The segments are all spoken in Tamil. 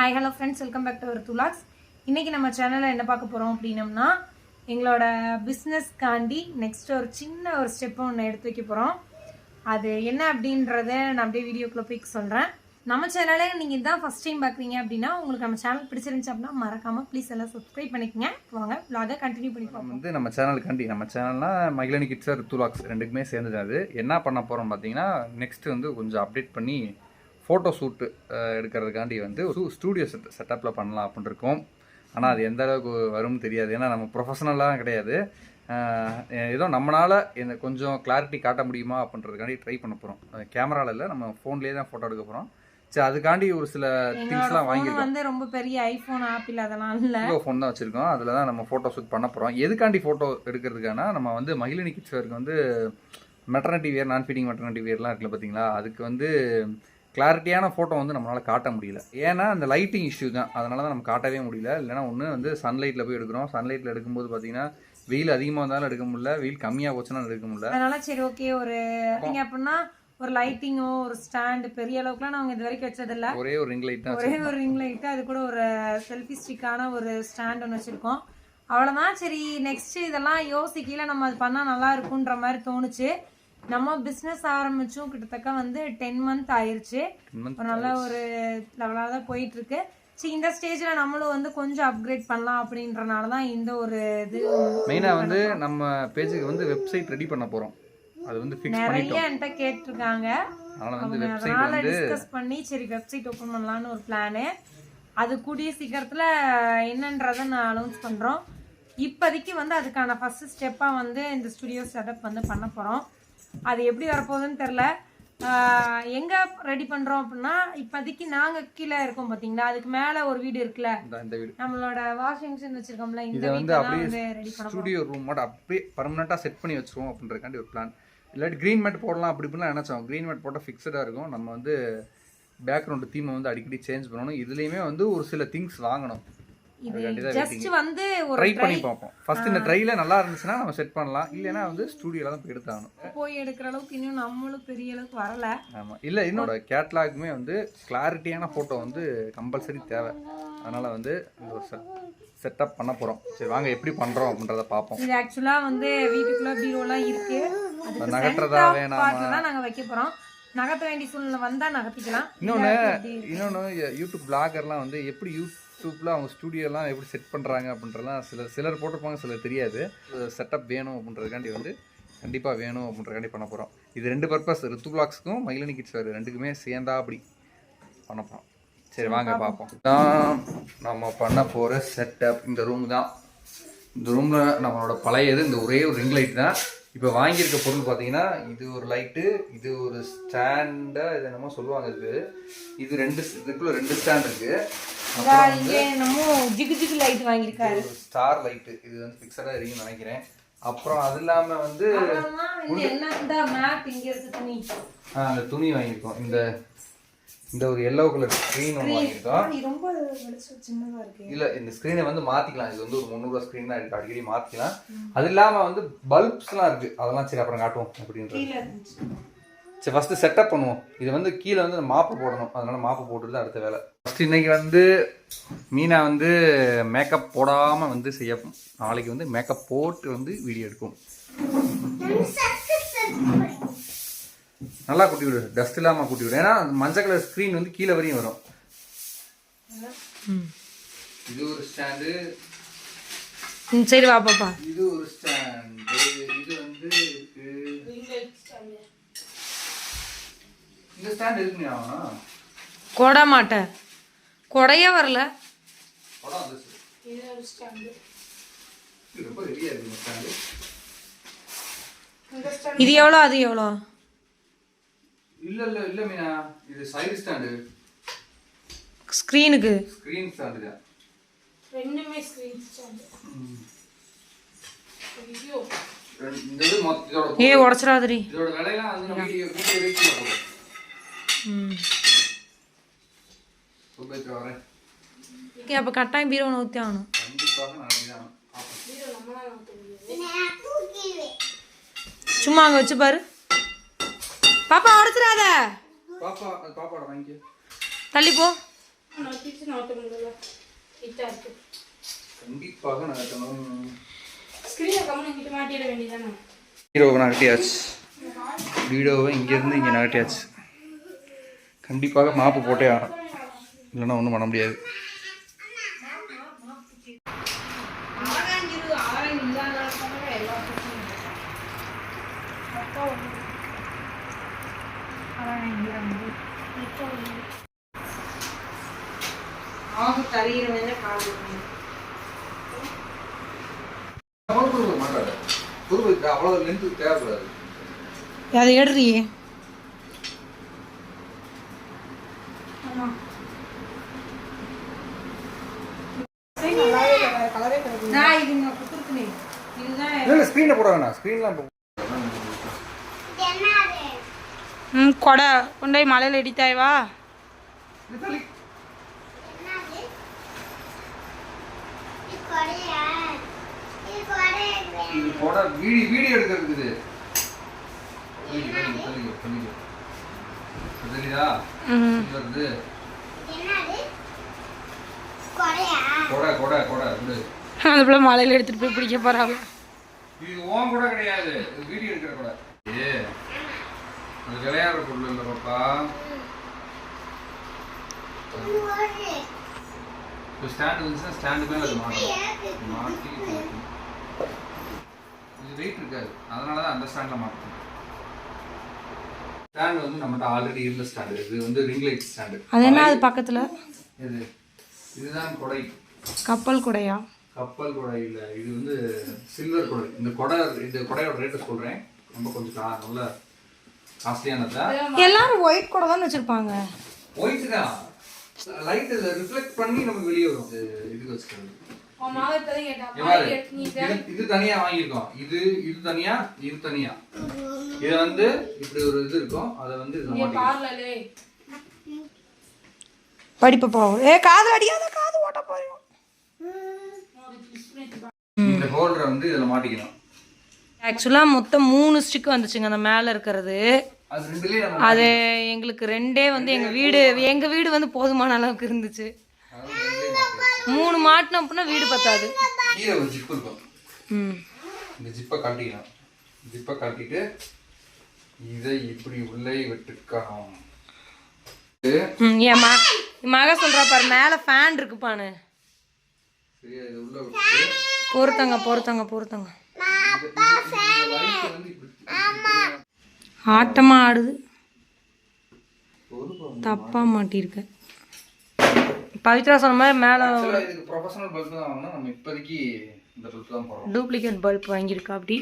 Hi hello friends welcome back to our துலாக்ஸ் இன்றைக்கி நம்ம சேனலில் என்ன பார்க்க போகிறோம் அப்படின்னம்னா எங்களோட பிஸ்னஸ்க்காண்டி நெக்ஸ்ட் ஒரு சின்ன ஒரு ஸ்டெப் ஒன்று எடுத்து வைக்க போகிறோம் அது என்ன அப்படின்றத நான் அப்படியே வீடியோக்குள்ளே போய் சொல்கிறேன் நம்ம சேனலை நீங்கள் இதான் ஃபஸ்ட் டைம் பார்க்குறீங்க அப்படின்னா உங்களுக்கு நம்ம சேனல் பிடிச்சிருந்துச்சு அப்படின்னா மறக்காமல் ப்ளீஸ் எல்லாம் சப்ஸ்கிரைப் பண்ணிக்கங்க. வாங்க vlog-அ கண்டினியூ பண்ணி பார்ப்போம் வந்து நம்ம சேனலுக்காண்டி நம்ம சேனல்னா மகிழனி கிட்ஸர் துலாக்ஸ் ரெண்டுக்குமே சேர்ந்தது. அது என்ன பண்ண போகிறோம் பார்த்தீங்கன்னா நெக்ஸ்ட் வந்து கொஞ்சம் அப்டேட் பண்ணி ஃபோட்டோ ஷூட்டு எடுக்கிறதுக்காண்டி வந்து ஒரு ஸ்டூடியோ செட் செட்டப்பில் பண்ணலாம் அப்படின்னு இருக்கோம் ஆனால் அது எந்த அளவுக்கு வரும்னு தெரியாது. ஏன்னா நம்ம ப்ரொஃபஷனலாக கிடையாது. ஏதோ நம்மளால் இந்த கொஞ்சம் கிளாரிட்டி காட்ட முடியுமா அப்படின்றதுக்காண்டி ட்ரை பண்ண போகிறோம் கேமராவில் இல்லை நம்ம ஃபோன்லேயே தான் ஃபோட்டோ எடுக்க போகிறோம் சரி அதுக்காண்டி ஒரு சில திங்ஸ்லாம் வாங்கியிருக்கோம். வந்து ரொம்ப பெரிய ஐஃபோன் ஆப்பிள் அதெல்லாம் இல்லை. விவோ ஃபோன் தான் வச்சுருக்கோம். அதில் தான் நம்ம ஃபோட்டோ ஷூட் பண்ண போகிறோம் எதுக்காண்டி ஃபோட்டோ எடுக்கிறதுக்கான நம்ம வந்து மகிழினி கிட்ஸ் வந்து மெட்டர்னிட்டி வேர் நான் ஃபீடிங் மெட்டர்னிட்டி வேர்லாம் இருக்குல்ல பார்த்தீங்களா அதுக்கு வந்து கிளாரிட்டியான ஃபோட்டோ வந்து நம்மளால் காட்ட முடியல. ஏன்னா அந்த லைட்டிங் இஷ்யூ தான். அதனால தான் நம்ம காட்டவே முடியல. இல்லைன்னா ஒன்று வந்து சன்லைட்டில் போய் எடுக்கிறோம். சன்லைட்டில் எடுக்கும்போது பார்த்தீங்கன்னா வெயில் அதிகமாக இருந்தாலும் எடுக்க முடியல. வெயில் கம்மியாக போச்சுன்னா எடுக்க முடியல. அதனால சரி ஓகே ஒரு நீங்க அப்படின்னா ஒரு லைட்டிங்கோ ஒரு ஸ்டாண்ட் பெரிய அளவுக்குலாம் நாங்க இது வரைக்கும் வச்சதில்ல. ஒரே ஒரு ரிங் லைட் தான் ஒரே ஒரு ரிங் லைட் அது கூட ஒரு செல்ஃபி ஸ்டிக்கான ஒரு ஸ்டாண்ட் ஒன்று வச்சிருக்கோம். அவ்வளோதான் சரி நெக்ஸ்ட் இதெல்லாம் யோசிக்கல நம்ம அது பண்ணா நல்லா இருக்குன்ற மாதிரி தோணுச்சு. நம்ம பிஸ்னஸ் ஆரம்பிச்சும் கிட்டத்தட்ட வந்து டென் மந்த் ஆயிருச்சு. நல்ல ஒரு லெவலாக தான் போயிட்டு இருக்கு சரி இந்த ஸ்டேஜ்ல நம்மளும் வந்து கொஞ்சம் அப்கிரேட் பண்ணலாம் அப்படின்றனால தான் இந்த ஒரு இது மெயினாக வந்து நம்ம பேஜுக்கு வந்து வெப்சைட் ரெடி பண்ண போகிறோம் அது வந்து ஃபிக்ஸ் நிறைய என்கிட்ட கேட்டிருக்காங்க. அதனால் வந்து வெப்சைட் வந்து டிஸ்கஸ் பண்ணி சரி வெப்சைட் ஓப்பன் பண்ணலாம்னு ஒரு பிளானு அது கூடிய சீக்கிரத்தில் என்னன்றதை நான் அனௌன்ஸ் பண்ணுறோம் இப்போதைக்கு வந்து அதுக்கான ஃபர்ஸ்ட் ஸ்டெப்பாக வந்து இந்த ஸ்டுடியோ செட்டப் வந்து பண்ண போகிறோம் அது எப்படி வரப்போகுதுன்னு தெரில எங்கே ரெடி பண்ணுறோம் அப்படின்னா இப்போதைக்கு நாங்கள் கீழே இருக்கோம் பார்த்தீங்களா? அதுக்கு மேலே ஒரு வீடு இருக்குல்ல? நம்மளோட வாஷிங் மிஷின் வச்சிருக்கோம்ல இந்த வந்து அப்படியே ஸ்டூடியோ ரூம் மட்டும் அப்படியே பர்மனெண்ட்டாக செட் பண்ணி வச்சுருவோம் அப்படின்றக்காண்டி ஒரு பிளான் இல்லாட்டி க்ரீன் மேட் போடலாம் அப்படி இப்படிலாம் நினச்சோம். க்ரீன் மேட் போட்டால் ஃபிக்ஸடாக இருக்கும். நம்ம வந்து பேக்ரவுண்டு தீமை வந்து அடிக்கடி சேஞ்ச் பண்ணணும். இதுலேயுமே வந்து ஒரு சில திங்ஸ் வாங்கணும். இது ஜஸ்ட் வந்து ஒரு ட்ரை பண்ணி பார்ப்போம். ஃபர்ஸ்ட் இந்த ட்ரைல நல்லா இருந்துச்சுன்னா நம்ம செட் பண்ணலாம். இல்லைன்னா வந்து ஸ்டூடியோவில் தான் போய் எடுத்தாகணும். போய் எடுக்கிற அளவுக்கு இன்னும் நம்மளும் பெரிய அளவுக்கு வரல. ஆமாம் இல்லை என்னோட கேட்லாகுமே வந்து கிளாரிட்டியான ஃபோட்டோ வந்து கம்பல்சரி தேவை. அதனால் வந்து இந்த ஒரு செட் செட்டப் பண்ண போகிறோம் சரி வாங்க எப்படி பண்ணுறோம் அப்படின்றத பார்ப்போம். இது ஆக்சுவலா வந்து வீட்டுக்குள்ள பீரோலாம் இருக்கு. center of வேணாமா? நாங்க வைக்க போறோம். நகர்த்த வேண்டிய சூழ்நிலை வந்தா நகர்த்திக்கலாம். எப்படி? இன்னொன்று யூடியூப் பிளாகர்லாம் வந்து எப்படி யூடியூப்பில் அவங்க ஸ்டூடியோலாம் எப்படி செட் பண்ணுறாங்க அப்படின்றலாம் சிலர் சிலர் போட்டிருப்பாங்க சிலர் தெரியாது. செட்டப் வேணும் அப்படின்றதுக்காண்டி வந்து கண்டிப்பாக வேணும் அப்படின்றதுக்காண்டி பண்ண போகிறோம் இது ரெண்டு பர்பஸ் ரித்து பிளாக்ஸ்க்கும் மகிழினி கிட்ஸ் வேறு ரெண்டுக்குமே சேர்ந்தா அப்படி பண்ண போகிறோம் சரி வாங்க பார்ப்போம். தான் நம்ம பண்ண போகிற செட்டப் இந்த ரூம் தான். இந்த ரூமில் நம்மளோட பழையது இந்த ஒரே ஒரு ரிங் லைட் தான். இப்போ வாங்கியிருக்க பொருள் பார்த்தீங்கன்னா இது ஒரு லைட்டு இது ஒரு ஸ்டாண்டா இது என்னமோ சொல்லுவாங்க இது. இது ரெண்டு இதுக்குள்ள ரெண்டு ஸ்டாண்ட் இருக்கு. என்னமோ ஜிகு ஜிகு லைட் வாங்கியிருக்காரு. ஸ்டார் லைட்டு இது வந்து ஃபிக்ஸடாக எரியும் நினைக்கிறேன். அப்புறம் அது இல்லாமல் வந்து என்ன மேப் இங்க இருக்கு துணி? ஆ, அந்த துணி வாங்கியிருக்கோம். இந்த இந்த ஒரு எல்லோ கலர் ஸ்க்ரீன் ஒன்று வாங்கியிருக்கோம் ரொம்ப வெளிச்சம் சின்னதா இருக்கு. இல்ல இந்த ஸ்க்ரீனை வந்து மாத்திக்கலாம். இது வந்து ஒரு முந்நூறுவா ஸ்க்ரீன் தான் இருக்கு அடிக்கடி மாத்திக்கலாம். அது இல்லாம வந்து பல்ப்ஸ்லாம் இருக்கு. அதெல்லாம் சரி அப்புறம் காட்டுவோம் அப்படின்றது. சரி ஃபர்ஸ்ட் செட்டப் பண்ணுவோம். இது வந்து கீழே வந்து மாப்பு போடணும். அதனால மாப்பு போட்டுட்டு தான் அடுத்த வேலை. ஃபர்ஸ்ட் இன்னைக்கு வந்து மீனா வந்து மேக்கப் போடாம வந்து செய்ய நாளைக்கு வந்து மேக்கப் போட்டு வந்து வீடியோ எடுக்கும். நல்லா குட்டி விடு. டஸ்ட் இல்லாம குட்டி விடு. ஏன்னா அந்த மஞ்சள் கலர் ஸ்க்ரீன் வந்து கீழே வரையும் வரும். இது ஒரு ஸ்டாண்டு சரி வா பாப்பா. இது ஒரு ஸ்டாண்டு இது வந்து இருக்கு இந்த ஸ்டாண்ட் இருக்குமே ஆனா கொட மாட்டேன் கொடையே வரல. இது எவ்வளோ அது எவ்வளோ? இல்ல இல்ல இல்ல மீனா. இது சைடு ஸ்டாண்டு ஸ்க்ரீனுக்கு ஸ்கிரீன் ஸ்டாண்டு ரெண்டுமே ஸ்க்ரீன் ஸ்டாண்டு ஐயோ. ரெண்டு- இந்த இது மொத்த இதோட ஏ உடச்சிடாதடி. இதோட விலையெல்லாம் வந்து நம்ம வீடியோ வீடியோ போடும் ம். சுபேத்ரா வரேன். ஓகே அப்போ கட்டாயம் பீரோ ஊற்றி ஆகணும். கண்டிப்பாக நம்மளால முடியாது. சும்மா அங்கே வச்சு பாரு. பாப்பா உடச்சிடாத. பாப்பா பாப்பாட வாங்கிக்க. தள்ளி போ. கண்டிப்பாக நகர்த்தணும் ஸ்க்ரீனை கம்மன் கிட்ட மாட்டிட வேண்டியதானே ஹீரோவை நகட்டியாச்சு வீடியோவை இங்கேருந்து இங்கே நகட்டியாச்சு கண்டிப்பாக மாப்பு போட்டே ஆகணும். இல்லைன்னா ஒன்றும் பண்ண முடியாது. ஆராய்ஞ்சிரு ஆராய்ந்து இல்லாத எல்லா ஆகு தரையிறவங்க தேவைப்படாது அதை எடுறியே நான் இது நான் கொடுத்துருக்கேன். இதுதான் இல்லை ஸ்க்ரீனில் போட வேணாம். ஸ்க்ரீன்லாம் இப்போ ம் கொடை. கொண்டு மலையில் இடித்தாய் வா. அந்த பிள்ளை மலையில் எடுத்துகிட்டு போய் பிடிக்க போகிறாங்க இது ஓன் கூட கிடையாது. வீடியோ எடுக்கிற கூட. ஏ அது விளையாடுற பொருள் இல்லை பாப்பா. இப்போ ஸ்டாண்டு வந்துச்சுன்னா ஸ்டாண்டு மேலே அது மாட்டி வைக்கணும். இது வெயிட் இருக்காது. அதனால தான் அந்த ஸ்டாண்டில் மாட்டணும் ஸ்டாண்டு வந்து நம்மகிட்ட ஆல்ரெடி இருந்த ஸ்டாண்டு இது வந்து ரிங் லைட் ஸ்டாண்டு அது என்ன அது பக்கத்தில்? இது. இதுதான் கொடை. கப்பல் கொடையா? கப்பல் குடை இல்லை இது வந்து சில்வர் குடை. இந்த குடை இந்த குடையோட ரேட்டு சொல்கிறேன் ரொம்ப கொஞ்சம் நல்ல காஸ்ட்லியானதா எல்லாரும் ஒயிட் கொடை தான் வச்சுருப்பாங்க. ஒயிட் தான். லைட் இதில் ரிஃப்ளெக்ட் பண்ணி நமக்கு வெளியே வரும். இது இதுக்கு இங்க பாரு, இது இது தனியா வாங்கியிருக்கோம். இது இது தனியா இது தனியா. இது வந்து இப்படி ஒரு இது இருக்கும். அதை வந்து இதுல மாட்டிக்கலாம் படிப்பு போவோம் ஏ காது அடியாத காது ஓட்ட போயிடும் இந்த ஹோல்டரை வந்து இதுல மாட்டிக்கணும். ஆக்சுவலாக மொத்தம் மூணு ஸ்டிக் வந்துச்சுங்க அந்த மேலே இருக்கிறது. அது எங்களுக்கு ரெண்டே வந்து எங்கள் வீடு எங்கள் வீடு வந்து போதுமான அளவுக்கு இருந்துச்சு. மூணு மாட்டினோம் அப்படின்னா வீடு பத்தாது. ம். இந்த ஜிப்பை கழட்டிக்கணும் ஜிப்பை கழட்டிட்டு இதை இப்படி உள்ளே விட்டுக்கணும். ம் என் ம என் மக சொல்கிறா பாரு மேலே ஃபேன் விட்டு பொறுத்தங்க பொறுத்தங்க பொறுத்தங்க. ஆட்டமாக ஆடுது. தப்பாக மாட்டியிருக்க பவித்ரா சொன்ன மாதிரி மேலே ப்ரொஃபஷனல் பல்ப் தான் வாங்கினா நம்ம இப்போதைக்கு இந்த பல்ப் தான் போடுறோம். டூப்ளிகேட் பல்ப் வாங்கியிருக்கா அப்படி?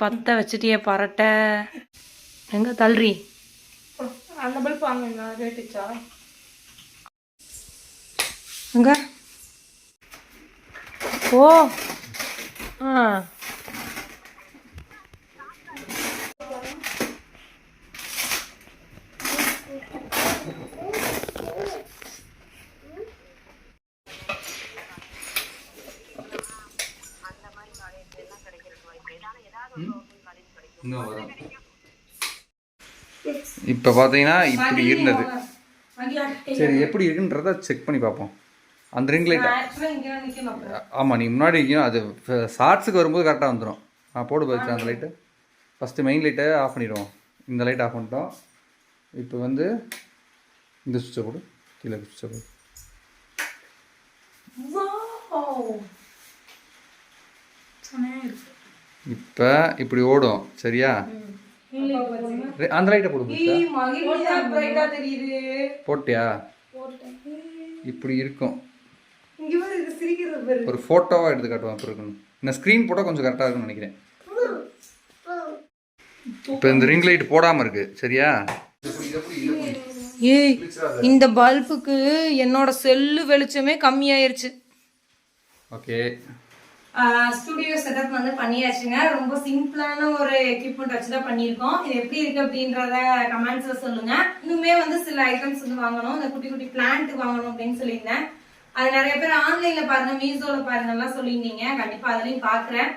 பற்ற வச்சுட்டியே பரட்டை. எங்க தள்ளுறி? அந்த பல்ப் வாங்க ரேட்டுச்சா எங்க ஓ ஆ. இப்போ பார்த்தீங்கன்னா இப்படி இருந்தது. சரி எப்படி இருக்குன்றத செக் பண்ணி பார்ப்போம். அந்த ரிங் லைட் ஆமாம் நீ முன்னாடி இருக்கணும் அது ஷார்ட்ஸுக்கு வரும்போது கரெக்டாக வந்துடும் நான் போடு பார்த்து அந்த லைட்டு ஃபஸ்ட்டு மெயின் லைட்டை ஆஃப் பண்ணிடுவோம். இந்த லைட் ஆஃப் பண்ணிட்டோம். இப்போ வந்து இந்த சுவிட்சை போடு. கீழே சுவிட்சை போடு. இப்போ இப்படி ஓடும் சரியா? அந்த லைட்டை போடு போட்டியா? இப்படி இருக்கும். சிரிக்கிறது ஒரு ஃபோட்டோவாக எடுத்து காட்டுவேன் அப்போ இருக்கணும் இந்த ஸ்க்ரீன் போட்டால் கொஞ்சம் கரெக்டாக இருக்கும்னு நினைக்கிறேன். இப்போ இந்த ரிங் லைட் போடாமல் இருக்கு சரியா? ஏய் இந்த பல்புக்கு என்னோட செல்லு வெளிச்சமே கம்மியாயிருச்சு. ஓகே ஸ்டுடியோ செட்டப் வந்து பண்ணியாச்சுங்க. ரொம்ப சிம்பிளான ஒரு எக்யூப்மெண்ட் வச்சு தான் பண்ணியிருக்கோம். இது எப்படி இருக்கு அப்படின்றத கமெண்ட்ஸ்ல சொல்லுங்க. இன்னுமே வந்து சில ஐட்டம்ஸ் வந்து வாங்கணும். இந்த குட்டி குட்டி பிளான்ட் வாங்கணும் அப்படின்னு சொல்லியிருந்தேன். அது நிறைய பேர் ஆன்லைன்ல பாருங்க மீசோல பாருங்க எல்லாம் சொல்லியிருந்தீங்க. கண்டிப்பா அதுலயும் பாக்குறேன்.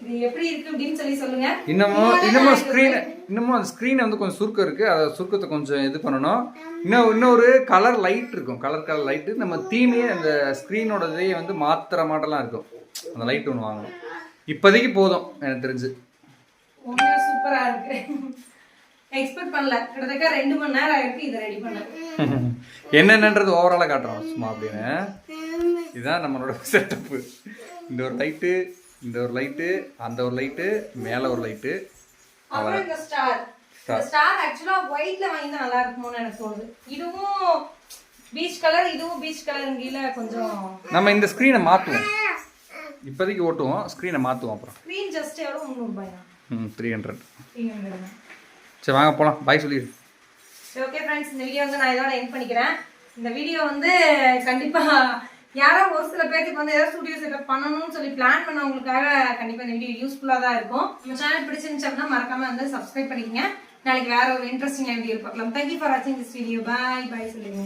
இது எப்படி இருக்கு அப்படின்னு சொல்லி சொல்லுங்க. இன்னமும் இன்னமும் ஸ்க்ரீன் இன்னமும் அந்த ஸ்க்ரீன் வந்து கொஞ்சம் சுருக்கம் இருக்குது அதை சுருக்கத்தை கொஞ்சம் இது பண்ணணும். இன்னும் இன்னொரு கலர் லைட் இருக்கும். கலர் கலர் லைட்டு நம்ம தீமையே அந்த ஸ்க்ரீனோட இதையே வந்து மாத்திர மாட்டெல்லாம் இருக்கும். அந்த லைட் ஒன்று வாங்கணும். இப்போதைக்கு போதும் எனக்கு தெரிஞ்சு. உண்மையா சூப்பரா இருக்கு. எக்ஸ்பெக்ட் பண்ணல. கிட்டத்தட்ட ரெண்டு மணி நேரம் ஆயிருக்கு இதை ரெடி பண்ண. என்னென்னன்றது ஓவராலாக காட்டுறோம். சும்மா அப்படின்னு. இதுதான் நம்மளோட செட்டப்பு இந்த ஒரு லைட்டு இந்த ஒரு லைட்டு அந்த ஒரு லைட்டு மேலே ஒரு லைட்டு அப்புறம் இந்த ஸ்டார் ஸ்டார் ஆக்சுவலா ஒயிட்ல வாங்கி தான் நல்லா இருக்குமோன்னு எனக்கு தோணுது. இதுவும் பீச் கலர் இதுவும் பீச் கலருங்கில கொஞ்சம் நம்ம இந்த ஸ்க்ரீனை மாற்றுவோம் இப்போதைக்கு ஓட்டுவோம். ஸ்க்ரீனை மாற்றுவோம் அப்புறம். ஸ்க்ரீன் ஜஸ்ட் எவ்வளோ முந்நூறுபாயா ம் த்ரீ ஹண்ட்ரட் த்ரீ ஹண்ட்ரட் சரி வாங்க போகலாம் பாய் சொல்லிடு சரி ஓகே ஃப்ரெண்ட்ஸ் இந்த வீடியோ வந்து நான் இதோட எண்ட் பண்ணிக்கிறேன். இந்த வீடியோ வந்து கண்டிப்பா யாரோ ஒரு சில பேருக்கு வந்து ஏதாவது ஸ்டுடியோ செட்டப் பண்ணணும்னு சொல்லி பிளான் பண்ணவங்களுக்காக கண்டிப்பாக இந்த வீடியோ யூஸ்ஃபுல்லாக தான் இருக்கும். நம்ம சேனல் பிடிச்சிருந்துச்சு அப்படின்னா மறக்காம வந்து சப்ஸ்கிரைப் பண்ணிக்கங்க. நாளைக்கு வேற ஒரு இன்ட்ரெஸ்டிங் வீடியோ பார்க்கலாம். தேங்க்யூ ஃபார் வாட்சிங் திஸ் வீடியோ பாய் பாய் சொல்லுங்க.